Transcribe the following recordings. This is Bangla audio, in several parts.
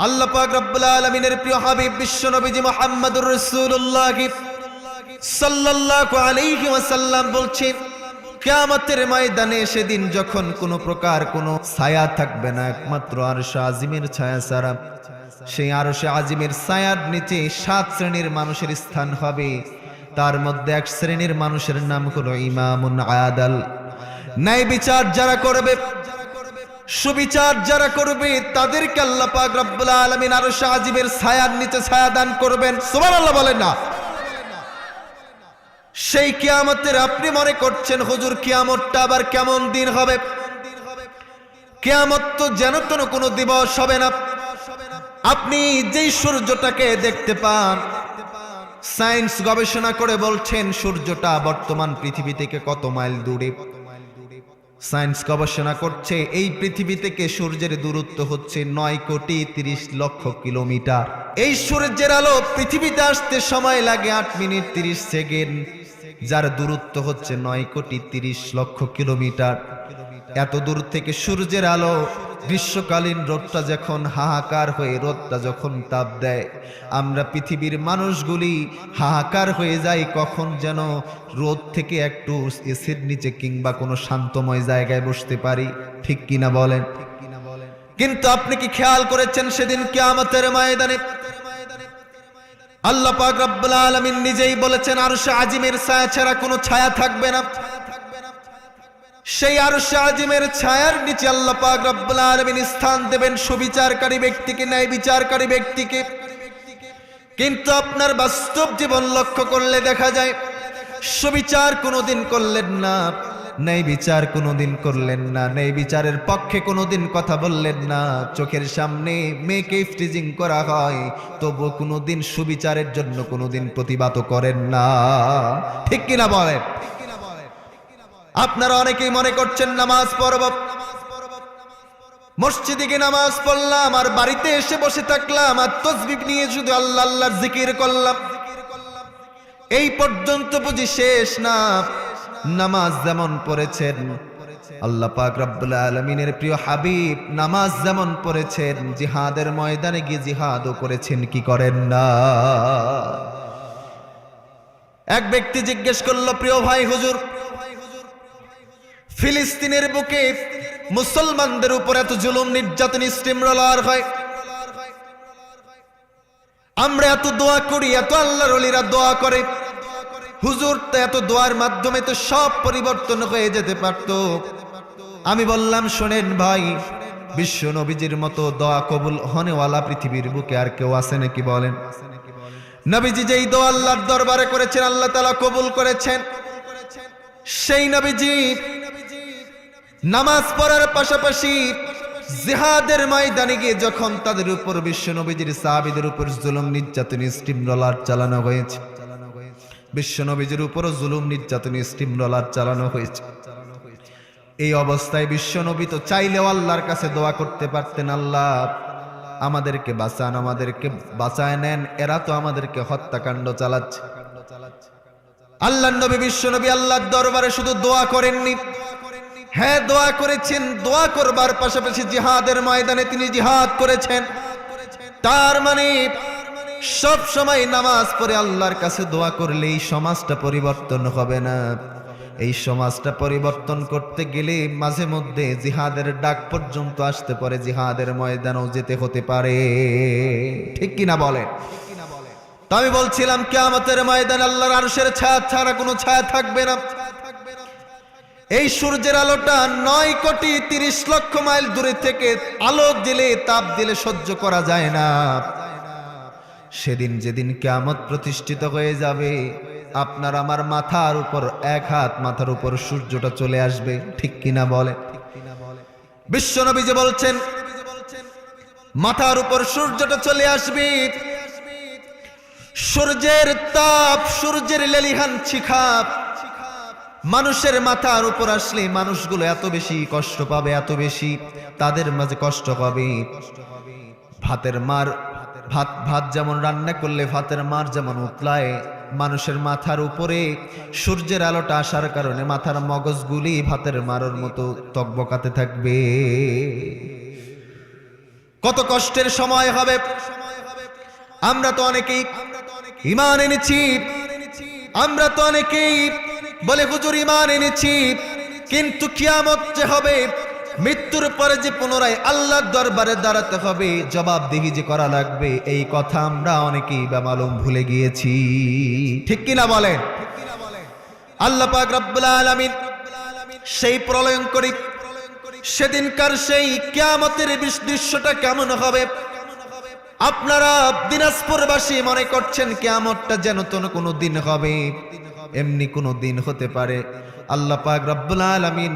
আল্লাহ পাক রব্বুল আলামিনের প্রিয় হাবিব বিশ্ব নবীজি মুহাম্মদুর রাসূলুল্লাহ সাল্লাল্লাহু আলাইহি ওয়াসাল্লাম বলছেন, কিয়ামতের ময়দানে সেদিন যখন কোনো প্রকার কোনো ছায়া থাকবে না, একমাত্র আরশ আজিমের ছায়া ছাড়া, সেই আরশে আজিমের ছায়ার নিচে সাত শ্রেণির মানুষের স্থান হবে। তার মধ্যে এক শ্রেণির মানুষের নাম হলো ইমামুন আদাল। ন্যায় বিচার যারা করবে সুবিচার যারা করবে, তাদেরকে আল্লাহ পাক রব্বুল আলামিন আরও সাজিবের ছায়ার নিচে ছায়া দান করবেন। সুবহানাল্লাহ বলেন না। সেই কিয়ামতের আপনি মনে করছেন, হুজুর, কিয়ামতটা আবার কেমন দিন হবে? কিয়ামত তো যেন তেন কোনো দিবস হবে না। আপনি যেই সূর্যটাকে দেখতে পান, সায়েন্স গবেষণা করে বলছেন, সূর্যটা বর্তমান পৃথিবী থেকে কত মাইল দূরে? সায়েন্স গবেষণা করছে, এই পৃথিবী থেকে সূর্যের দূরত্ব হচ্ছে নয় কোটি তিরিশ লক্ষ কিলোমিটার। এই সূর্যের আলো পৃথিবীতে আসতে সময় লাগে আট মিনিট তিরিশ সেকেন্ড, যার দূরত্ব হচ্ছে নয় কোটি তিরিশ লক্ষ কিলোমিটার। এত দূর থেকে সূর্যের আলো গ্রীষ্মকালীন রোদটা যখন হাহাকার হয়ে রোদটা যখন তাপ দেয়, আমরা পৃথিবীর মানুষগুলি হাহাকার হয়ে যাই কখন যেন রোদ থেকে একটু এসির নিচে কিংবা কোনো শান্তময় জায়গায় বসতে পারি। ঠিক কিনা বলেন? কিন্তু আপনি কি খেয়াল করেছেন সেদিন কিয়ামতের ময়দানে? আল্লাহ পাক রব্বুল আলামিন নিজেই বলেছেন, আরশে আজিমের ছায়া ছাড়া কোনো ছায়া থাকবে না। সেই আরশে আজিমের ছায়ার নিচে আল্লাহ পাক রব্বুল আলামিন স্থান দেবেন সুবিচারকারী ব্যক্তিকে ন্যায় বিচারকারী ব্যক্তিকে। কিন্তু আপনার বাস্তব জীবন লক্ষ্য করলে দেখা যায়, সুবিচার কোনোদিন করলেন না ন্যায় বিচার কোনোদিন করলেন না ন্যায় বিচারের পক্ষে কোনোদিন কথা বললেন না, চোখের সামনে মেয়েকে ফ্রিজিং করা হয় তবু কোনোদিন সুবিচারের জন্য কোনোদিন প্রতিবাদ করেন না। ঠিক কিনা বলেন? আপনারা অনেকেই মনে করছেন নামাজ পড়ব। মসজিদে গিয়ে নামাজ পড়লাম আর বাড়িতে এসে বসে থাকলাম আর তসবিব নিয়ে শুধু আল্লাহ আল্লাহর জিকির করলাম। এই পর্যন্ত বুঝি শেষ না? নামাজ যেমন পড়েছেন, আল্লাহ পাক রব্বুল আলমিনের প্রিয় হাবিব, নামাজ যেমন পড়েছেন, জিহাদের ময়দানে গিয়ে জিহাদও করেছেন, কি করেন না? এক ব্যক্তি জিজ্ঞেস করল, প্রিয় ভাই, হুজুর ফিলিস্তিনের বুকে মুসলমানদের উপর এত জুলুম, নির্যাতন, স্টিমরোলার হয়। আমরা এত দোয়া করি, এত আল্লাহর অলিরা দোয়া করে। হুজুর তো এত দোয়ার মাধ্যমে তো সব পরিবর্তন হয়ে যেতে পারত। আমি বললাম, শোনেন ভাই, বিশ্ব নবীজির মতো দোয়া কবুল হনেওয়ালা পৃথিবীর বুকে আর কেউ আছে নাকি বলেন? নবীজি যেই দোয়া আল্লাহর দরবারে করেছেন, আল্লাহ তালা কবুল করেছেন। সেই নবীজি নামাজ পড়ার পাশাপাশি জিহাদের ময়দানে গিয়ে যখন তাদের উপর বিশ্ব নবীজির সাহাবিদের উপর জুলুম, নির্যাতন স্টিম রলার চালানো হয়েছে বিশ্ব নবীজির উপরও জুলুম, নির্যাতন স্টিম রলার চালানো হয়েছে। এই অবস্থায় বিশ্ব নবী তো চাইলেও আল্লাহর কাছে দোয়া করতে পারতেন, আল্লাহ, আমাদেরকে বাঁচান, আমাদেরকে বাঁচায় নেন, এরা তো আমাদেরকে হত্যাকাণ্ড চালাচ্ছে। আল্লাহ নবী বিশ্ব নবী আল্লাহর দরবারে শুধু দোয়া করেননি। হ্যাঁ দোয়া করেছেন, দোয়া করবার পাশাপাশি জিহাদের ময়দানে তিনি জিহাদ করেছেন। তার মানে সব সময় নামাজ পড়ে আল্লাহর কাছে দোয়া করলে এই সমাজটা পরিবর্তন হবে না। এই সমাজটা পরিবর্তন করতে গেলে মাঝে মধ্যে জিহাদের ডাক পর্যন্ত আসতে পারে, জিহাদের ময়দানও যেতে হতে পারে। ঠিক কিনা বলে? তো আমি বলছিলাম, কেয়ামতের ময়দান আল্লাহর আরশের ছায়া ছাড়া কোনো ছায়া থাকবে না। এই সূর্যের আলোটা নয় কোটি তিরিশ লক্ষ মাইল দূরে থেকে আলো দিলে, তাপ দিলে সহ্য করা যায় না। সেদিন যেদিন কেয়ামত প্রতিষ্ঠিত হয়ে যাবে, আপনার আমার মাথার উপর, এক হাত মাথার উপর সূর্যটা চলে আসবে, ঠিক কিনা বলে? বিশ্বনবী যে বলছেন, মাথার উপর সূর্যটা চলে আসবে। সূর্যের তাপ, সূর্যের লেলিহান শিখাপ মানুষের মাথার উপর আসলে মানুষগুলো এত বেশি কষ্ট পাবে, এত বেশি তাদের মাঝে কষ্ট পাবে। ভাতের মার, ভাত ভাত যেমন রান্না করলে ভাতের মার যেমন উতলায়, মানুষের মাথার উপরে সূর্যের আলোটা আসার কারণে মাথার মগজগুলি ভাতের মারোর মতো তকবকাতে থাকবে। কত কষ্টের সময় হবে। আমরা তো অনেকেই ইমান এনেছি, আমরা তো অনেকেই বলে, হুজুর ইমান এনেছি, কিন্তু কিয়ামত যে হবে, মৃত্যুর পরে যে পুনরায় আল্লাহর দরবারে দাঁড়াতে হবে, জবাবদিহি যে করা লাগবে, এই কথা আমরা অনেকেই বেমালুম ভুলে গিয়েছি। ঠিক কিনা বলেন? আল্লাহ পাক রব্বুল আলামিন সেই প্রলয়ঙ্করী সেদিনকার সেই কিয়ামতের দৃশ্যটা কেমন হবে? আপনারা দিনাজপুরবাসী মনে করছেন কিয়ামতটা যেন তো কোনো দিন হবে। এমনি কোনো দিন হতে পারে। আল্লাহ পাক রব্বুল আলামিন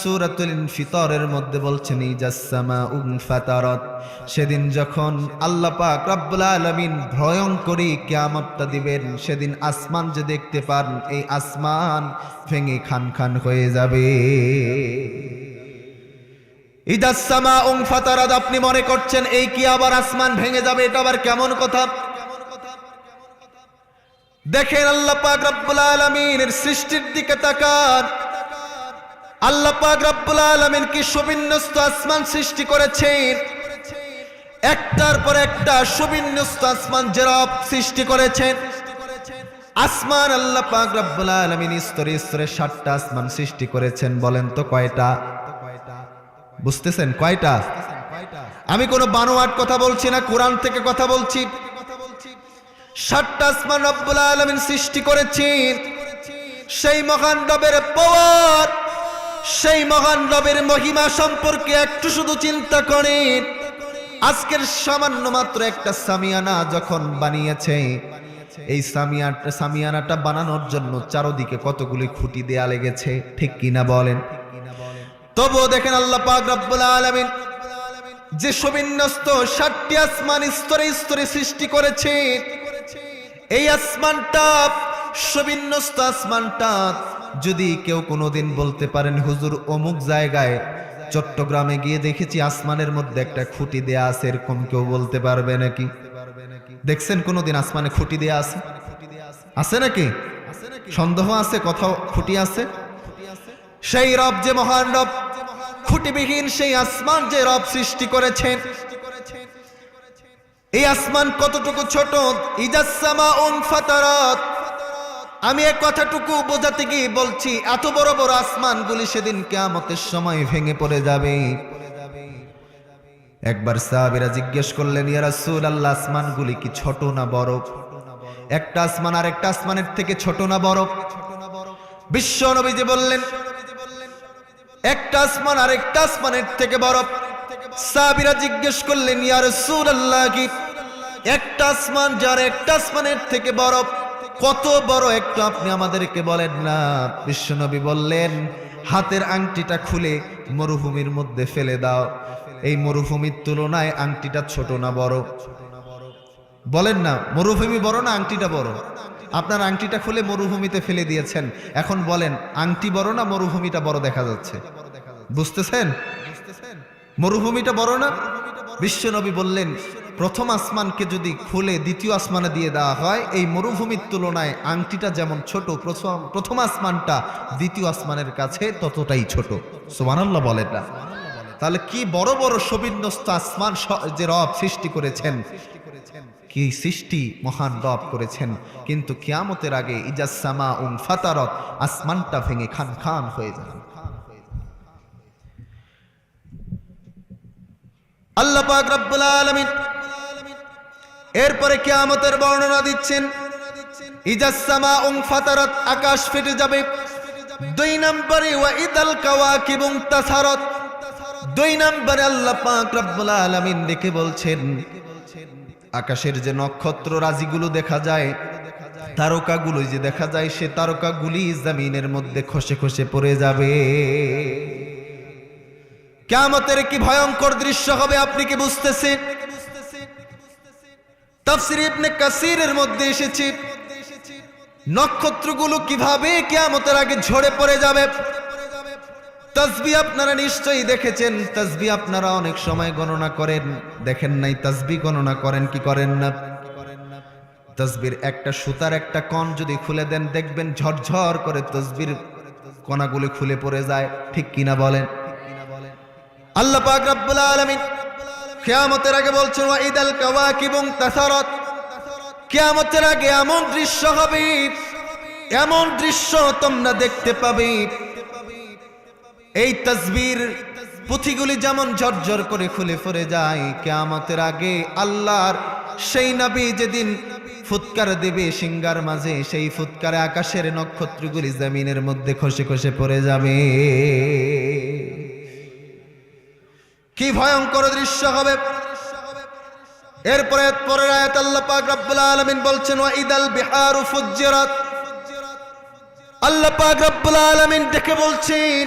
সূরাতুল ইনফিতরের মধ্যে বলছেন ইজাসসামা উন ফাতারাত। সেদিন যখন আল্লাহ পাক রব্বুল আলামিন ভয়ঙ্করী কিয়ামতটা দিবেন, সেদিন আসমান যে দেখতে পান, এই আসমান ভেঙে খান খান হয়ে যাবে। ইদাসমা উং ফাতারাদ আপনি মনে করছেন, এই কি আবার আসমান ভেঙে যাবে? এটা আবার কেমন কথা? দেখেন আল্লাহ পাক রব্বুল আলামিনের সৃষ্টির দিকে তাকান। আল্লাহ পাক রব্বুল আলামিন কি সুবিন্যস্ত আসমান সৃষ্টি করেছেন? একটার পর একটা সুবিন্যস্ত আসমান জেরব সৃষ্টি করেছেন। আসমান আল্লাহ পাক রব্বুল আলামিন স্তরে স্তরে সাতটা আসমান সৃষ্টি করেছেন, বলেন তো কয়টা? বুঝতেছেন কয়টা? আমি কোনো বানোয়াট কথা বলছি না, কোরআন থেকে কথা বলছি। সাতটা আসমান রব্বুল সৃষ্টি করেছেন সেই মহান রবের পাওয়ার সেই মহান রবের মহিমা সম্পর্কে একটু শুধু চিন্তা করেন। আজকের সামান্য মাত্র একটা সামিয়ানা যখন বানিয়েছে, এই সামিয়াটা সামিয়ানাটা বানানোর জন্য চারদিকে কতগুলি খুঁটি দেয়া লেগেছে, ঠিক কিনা বলেন? তবুও দেখেন আল্লাহ পাক রব্বুল আলামিন যে সুবিন্যস্ত ষাটটি আসমান স্তরে স্তরে সৃষ্টি করেছে এই আসমানটা, সুবিন্যস্ত আসমানটা, যদি কেউ কোনোদিন বলতে পারেন, হুজুর, অমুক জায়গায় চট্টগ্রামে গিয়ে দেখেছি আসমানের মধ্যে একটা খুঁটি দেয়া আছে, এরকম কেউ বলতে পারবে নাকি? দেখছেন কোনোদিন আসমানে খুঁটি দেয়া আছে? আছে নাকি? সন্দেহ আছে? কোথাও খুঁটি আছে? সেই রব যে মহান রব, খুঁটিবিহীন সেই আসমান যে রব সৃষ্টি করেছেন এই আসমান কতটুকু ছোট? ফাতারাত। আমি এক কথাটুকু বোঝাতে গিয়ে বলছি, এত বড় বড় আসমানগুলি সেদিন কেয়ামতের সময় ভেঙে পড়ে যাবে। একবার সাহাবীরা জিজ্ঞেস করলেন, ইয়া রাসূলুল্লাহ, আসমানগুলি কি ছোট না বড়? একটা আসমান আর একটা আসমানের থেকে ছোট না বড়? বিশ্ব নবীজি বললেন, একটা আসমান আর একটা আসমানের থেকে বড়। সাহাবীরা জিজ্ঞেস করলেন, ইয়া রাসূলুল্লাহ, কি একটা আসমান যার একটা আসমানের থেকে বড়। কত বড় একটু আপনি আমাদেরকে বলেন না। বিশ্বনবী বললেন, হাতের আংটিটা খুলে মরুভূমির মধ্যে ফেলে দাও। এই মরুভূমির তুলনায় আংটিটা ছোট না বড়? বলেন না, মরুভূমি বড় না আংটিটা বড়? আপনার আংটিটা খুলে মরুভূমিতে ফেলে দিয়েছেন। এখন বলেন, আংটি বড় না মরুভূমিটা বড় দেখা যাচ্ছে? বুঝতেছেন? মরুভূমিটা বড় না? বিশ্বনবী বললেন প্রথম আসমানকে যদি খুলে দ্বিতীয় আসমানে দিয়ে দেওয়া হয়, এই মরুভূমির তুলনায় আংটিটা যেমন ছোট, প্রথম প্রথম আসমানটা দ্বিতীয় আসমানের কাছে ততটাই ছোট। সুবহানাল্লাহ বলেন না। তাহলে কি বড় বড় সবিন্যস্ত আসমান যে রব সৃষ্টি করেছেন? কি সৃষ্টি মহান রব করেছেন? কিন্তু কিয়ামতের আগে ইজাসামা উম ফাতারত, আসমানটা ভেঙে খান খান হয়ে যাবে আল্লাহ পাক রব্বুল আলামিন এরপরে কিয়ামতের বর্ণনা দিচ্ছেন ইজাসামা ফাতারত আকাশ ফেটে যাবে। দুই নম্বরে ওয়া ইদাল তাসারত দুই নম্বরে, আল্লাহ পাক রব্বুল আলামিন দেখে বলছেন, আকাশের যে নক্ষত্র রাজিগুলো দেখা যায়, তারকাগুলো যে দেখা যায়, সে তারকাগুলি জমিনের মধ্যে খসে খসে পড়ে যাবে। কেমতের কি ভয়ঙ্কর দৃশ্য হবে, আপনি কি বুঝতেছেন? তাফসির ইবনে কাসিরের মধ্যে এসেছে। নক্ষত্রগুলো কীভাবে কেয়ামতের আগে ঝরে পড়ে যাবে? তসবি আপনারা নিশ্চয়ই দেখেছেন। আপনারা অনেক সময় গণনা করেন। দেখেন নাই গণনা করেন কি করেন না? তসবির একটা সুতার একটা কণ যদি খুলে দেন, দেখবেন ঝরঝর করে তসবির কণাগুলি খুলে পড়ে যায়। ঠিক কিনা বলেন? আল্লাহ পাক রব্বুল আলামিন কেয়ামতের আগে বলছেন ওয়াইদাল কাওয়াকিবুং তাসারাত কেয়ামতের আগে এমন দৃশ্য হবে, এমন দৃশ্য তোমরা দেখতে পাবে। এই তসবির পুঁথিগুলি যেমন ঝরঝর করে খুলে ফুরে যায়, কেয়ামতের আগে আল্লাহর সেই নবী যেদিন ফুৎকার দেবে সিঙ্গার মাঝে, সেই ফুৎকারে আকাশের নক্ষত্রগুলি জমিনের মধ্যে খসে খসে পড়ে যাবে। কি ভয়ঙ্কর দৃশ্য হবে? এরপরে পরের আয়াত আল্লাহ পাক রব্বুল আলামিন বলছেন ওয়া ইদাল বিহারু ফুজ্জিরাত। আল্লাহ পাক রব্বুল আলামিন দেখে বলছেন,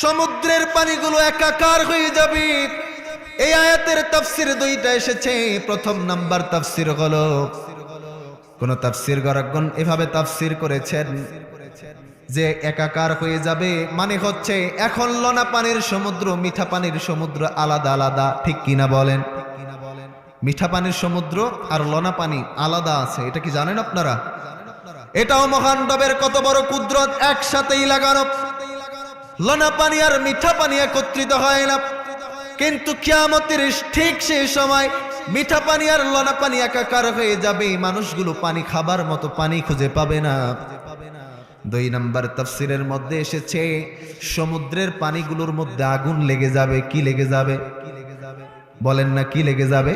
সমুদ্রের পানিগুলো একাকার হয়ে যাবে। এই আয়াতের তাফসির দুইটা এসেছে। প্রথম নাম্বার তাফসির হলো, কোন তাফসির গরাগণ এভাবে তাফসির করেছেন যে একাকার হয়ে যাবে মানে হচ্ছে এখন লনা পানির সমুদ্র, মিঠা পানির সমুদ্র আলাদা আলাদা, ঠিক কিনা বলেন? মিঠা পানির সমুদ্র আর লনা পানি আলাদা আছে, এটা কি জানেন আপনারা? এটাও মহান রবের কত বড় কুদরত, একসাথেই লাগানো। লনা পানি আর মিঠা পানি একত্রিত হয় না। কিন্তু কিয়ামতের ঠিক সেই সময় মিঠা পানি আর লনা পানি একাকার হয়ে যাবে, মানুষগুলো পানি খাবার মতো পানি খুঁজে পাবে না। দুই নম্বর তাফসিরের মধ্যে এসেছে, সমুদ্রের পানিগুলোর মধ্যে আগুন লেগে যাবে, কি লেগে যাবে? বলেন না কি লেগে যাবে?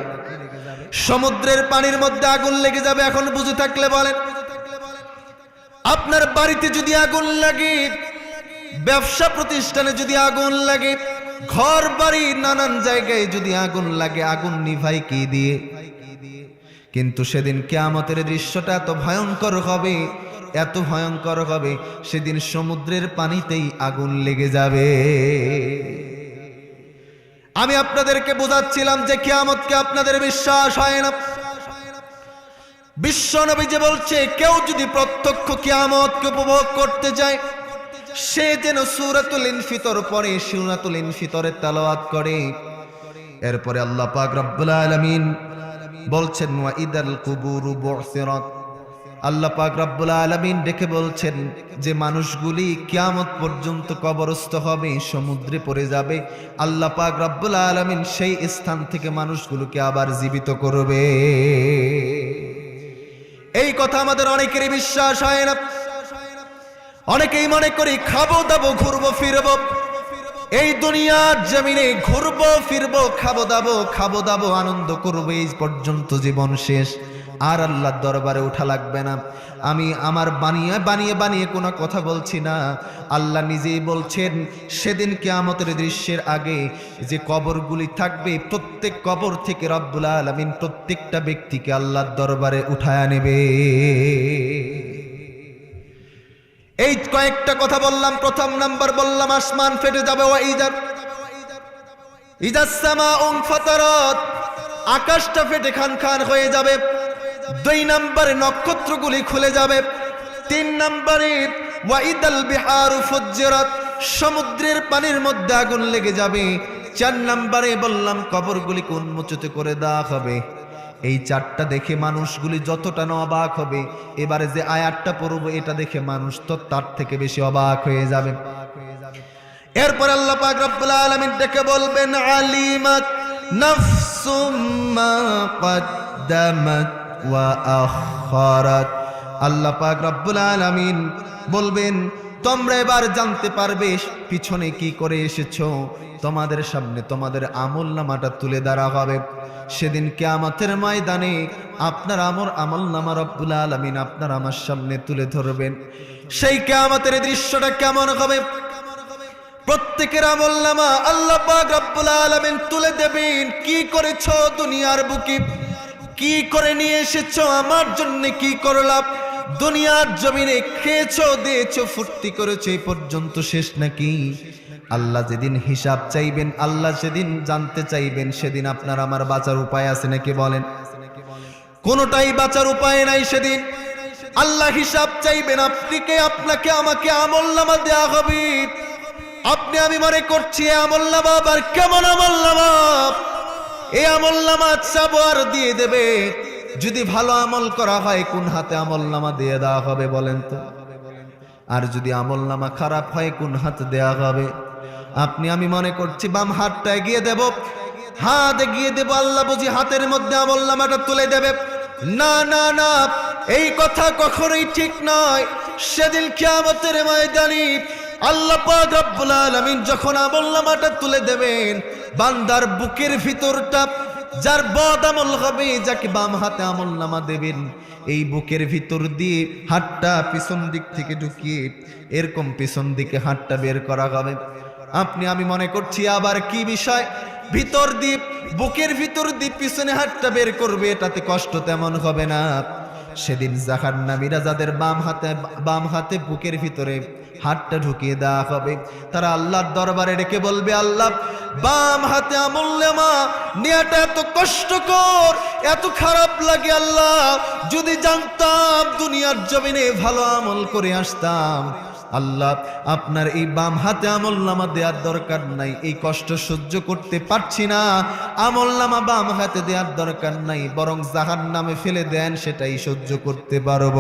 সমুদ্রের পানির মধ্যে আগুন লেগে যাবে, এখন বুঝে থাকলে বলেন। আপনার বাড়িতে যদি আগুন লাগে, ব্যবসা প্রতিষ্ঠানে যদি আগুন লাগে, ঘর বাড়ি নানান জায়গায় যদি আগুন লাগে, আগুন নিভাই কি দিয়ে? কিন্তু সেদিন কেয়ামতের দৃশ্যটা এত ভয়ঙ্কর হবে এত ভয়ঙ্কর হবে, সেদিন সমুদ্রের পানিতেই আগুন লেগে যাবে। আমি আপনাদেরকে বোঝাচ্ছিলাম যে কিয়ামতকে আপনাদের বিশ্বাস হয় না। বিশ্ব নবী যে বলছে, কেউ যদি প্রত্যক্ষ কিয়ামতকে উপভোগ করতে চায় সে যেন সুরাতুল ইনফিতর পরে সুরাতুল ইনফিতরের তালাওয়াত করে। এরপরে আল্লাহ পাক রব্বুল আলামিন বলছেন, ওয়া ইদাল কুবুরু বুসিরাত। আল্লাহ পাক রব্বুল আলামিন ডেকে বলছেন যে মানুষগুলি কিয়ামত পর্যন্ত কবরস্থ হবে, সমুদ্রে পড়ে যাবে। আল্লাহ পাক রব্বুল আলামিন সেই স্থান থেকে মানুষগুলোকে আবার জীবিত করবে। এই কথা আমাদের অনেকেরই বিশ্বাস হয় না। অনেকেই মনে করি খাব, দাবো, ঘুরবো, ফিরবো। এই দুনিয়ার জমিনে ঘুরবো, ফিরবো, খাব, দাবো খাব, দাবো, আনন্দ করব, এই পর্যন্ত জীবন শেষ। আর আল্লাহর দরবারে উঠা লাগবে না। আমি আমার বানিয়ে বানিয়ে বানিয়ে কোনো কথা বলছি না। আল্লাহ নিজেই বলছেন, সেদিন কেয়ামতের দৃশ্যের আগে যে কবরগুলি থাকবে, প্রত্যেক কবর থেকে রব্বুল আলমিন প্রত্যেকটা ব্যক্তিকে আল্লাহর দরবারে উঠায় নেবে। এই কয়েকটা কথা বললাম, প্রথম নাম্বার বললাম, আসমান ফেটে যাবে আকাশটা ফেটে খান খান হয়ে যাবে। দুই নম্বরে নক্ষত্রগুলি খুলে যাবে। তিন নম্বরে, ওয়াইদাল বিহারু ফুজ্জিরাত, সমুদ্রের পানির মধ্যে আগুন লেগে যাবে। চার নম্বরে বললাম কবরগুলিকে উন্মোচিত করে দেওয়া হবে? এই চারটা দেখে মানুষগুলি যতটা না অবাক হবে, এবারে যে আয়াতটা পড়ব, এটা দেখে মানুষ তো তার থেকে বেশি অবাক হয়ে যাবে। এরপর আল্লাহ পাক রব্বুল আলামিন ডেকে বলবেন, আলিমাত নাফসুম মা কদ্দামাত। ওয়া আল্লাহ পাক রব্বুল বলবেন, তোমরা এবার জানতে পারবে পিছনে কি করে তোমাদের সামনে তোমাদের আমল নামাটা তুলে ধরা হবে। সেদিন ময়দানে আপনার আমর আমল নামা রব্বুল আলামিন আপনার আমার সামনে তুলে ধরবেন। সেই কেয়ামতের দৃশ্যটা কেমন হবে? প্রত্যেকের আমল নামা আল্লাহ রব্বুল আলামিন তুলে দেবেন। কি করেছ দুনিয়ার বুকে? কি করে নিয়ে এসেছ? আমার জন্য কি করলাম দুনিয়ার জমিনে খেয়েছো, দিয়েছ, ফুর্তি করেছ, এই পর্যন্ত শেষ নাকি? আল্লাহ যেদিন হিসাব চাইবেন, আল্লাহ সেদিন জানতে চাইবেন, সেদিন আপনার আমার বাঁচার উপায় আছে নাকি বলেন? কোনোটাই বাঁচার উপায় নাই সেদিন। আল্লাহ হিসাব চাইবেন আপনিকে আপনাকে আমাকে আমল নামা দেওয়া হবে। আপনি আমি মনে করছি আমল নামা আবার কেমন আমল নামা? এই আমল নামা আর দিয়ে দেবে। যদি ভালো আমল করা হয়, কোন হাতে আমল নামা দিয়ে দেওয়া হবে বলেন তো? আর যদি আমল নামা খারাপ হয়, কোন হাতে দেওয়া হবে? আপনি, আমি মনে করছি বাম হাতটা এগিয়ে দেব। হাত এগিয়ে দেব, আল্লাহ বুঝি হাতের মধ্যে আমল নামাটা তুলে দেবে। না না না, এই কথা কখনোই ঠিক নয়। সেদিন কিয়ামতের ময়দানি আল্লাহ পাক রব্বুল আলামিন যখন আমল নামাটা তুলে দেবেন, বান্দার বুকের ভিতরটা, যার বদ আমল হবে, যাকে বাম হাতে আমল নামা দেবেন, এই বুকের ভিতর দিয়ে হাতটা পিছন দিক থেকে ঢুকিয়ে এরকম পিছন দিকে হাতটা বের করা হবে। আপনি, আমি মনে করছি আবার কি বিষয়? ভিতর দিয়ে, বুকের ভিতর দিয়ে পিছনে হাতটা বের করবে, এটাতে কষ্ট তেমন হবে না। সেদিন জাহার নামীরা যাদের বাম হাতে বাম হাতে বুকের ভিতরে হাতটা ঢুকিয়ে দেওয়া হবে। তারা আল্লাহর দরবারে রেখে বলবে, আল্লাহ, বাম হাতে আমল্লামা নেয়াটা এত কষ্টকর, এত খারাপ লাগে আল্লাহ। যদি জানতাম দুনিয়ার জমিনে ভালো আমল করে আসতাম আল্লাহ, আপনার এই বাম হাতে আমল নামা দেওয়ার দরকার নাই, এই কষ্ট সহ্য করতে পারছি না। আমল নামা বাম হাতে দেওয়ার দরকার নাই, বরং জাহান নামে ফেলে দেন, সেটাই সহ্য করতে পারব।